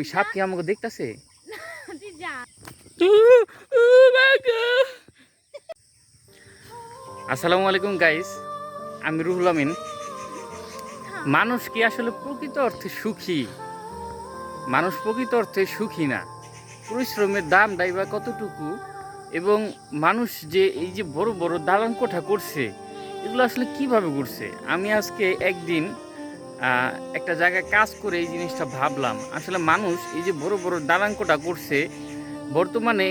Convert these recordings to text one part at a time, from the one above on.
ওই সাপ কি আমাকে দেখতাছে? আসসালামু আলাইকুম গাইস আমি রুহুল আমিন। মানুষ কি আসলে প্রকৃত অর্থে সুখী? মানুষ প্রকৃত অর্থে সুখী না। পরিশ্রমের দাম দাইবা কতটুকু? এবং মানুষ যে এই যে বড় বড় দালান কোঠা করছে, এগুলো আসলে কীভাবে করছে? আমি আজকে একদিন একটা জায়গায় কাজ করে এই জিনিসটা ভাবলাম। আসলে মানুষ এই যে বড় বড় দালান কোঠা করছে, বর্তমানে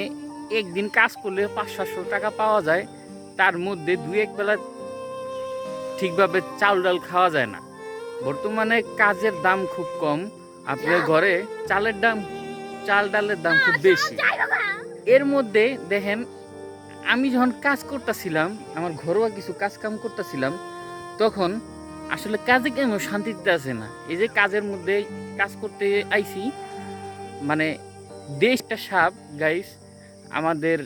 একদিন কাজ করলে পাঁচ, সাতশো টাকা পাওয়া যায়, তার মধ্যে দু এক বেলা ঠিকভাবে চাল ডাল খাওয়া যায় না। বর্তমানে কাজের দাম খুব কম, আপনার ঘরে চালের দাম, চাল ডালের দাম খুব বেশি। এর মধ্যে দেখেন, আমি যখন কাজ করতেছিলাম, আমার ঘরোয়া কিছু কাজ কাম করতেছিলাম, তখন আসলে কাজে কেন শান্তি দিতে আসে না? এই যে কাজের মধ্যে কাজ করতে আইছি মানে দেশটা সাপ গাইস আমাদের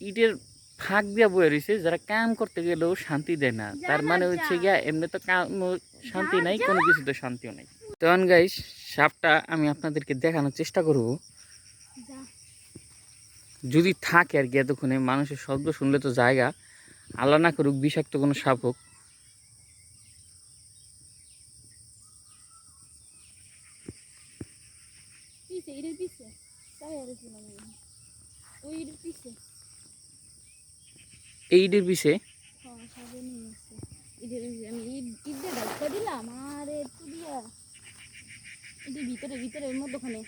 ইটের ফাঁক দিয়া বয়ে রয়েছে যারা কাম করতে গেলেও শান্তি দেয় না। তার মানে হচ্ছে গিয়া এমনি তো কাম শান্তি নাই কোনো কিছুতে শান্তিও নাই। তখন গাইস সাপটা আমি আপনাদেরকে দেখানোর চেষ্টা করব। যদি থাকে আর কি এতক্ষণে মানুষের শব্দ শুনলে তো জায়গা। আল্লাহ না করুক বিষাক্ত কোনো সাপ হোক। পিছে এটার পিছে তাই আর ছিলাম ওই এটার পিছে এই ইটের বিষে হ্যাঁ সাজে নিয়ে আসছে এটার আমি ঈদ দিয়ে ঢাকা দিলাম। আর একটু দিয়া এটার ভিতরে ভিতরে মধ্যখানে।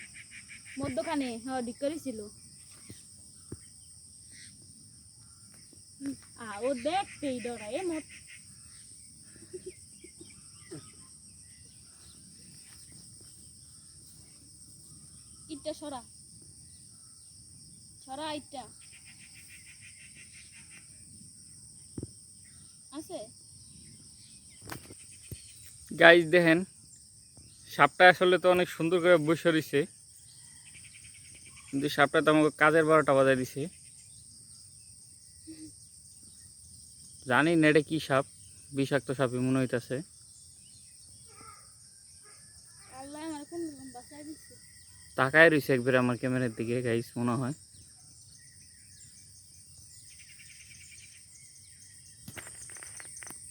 মধ্যখানে হ্যাঁ আ ও দেখতেই মত ইটটা সরা। সরা ইটটা। আছে? গাইজ দেখেন, সাপটা আসলে তো অনেক সুন্দর করে বসে রয়েছে। কিন্তু সাপটা তো আমাকে কাজের বারোটা বাজায় দিছে। জানি না কি সাপ, বিষাক্ত সাপই মনে হইতাছে আল্লাহ আমার কোন বাসায় দিচ্ছে তাকায় রয়েছে একবারে আমার ক্যামেরার দিকে গাইজ মনে হয়।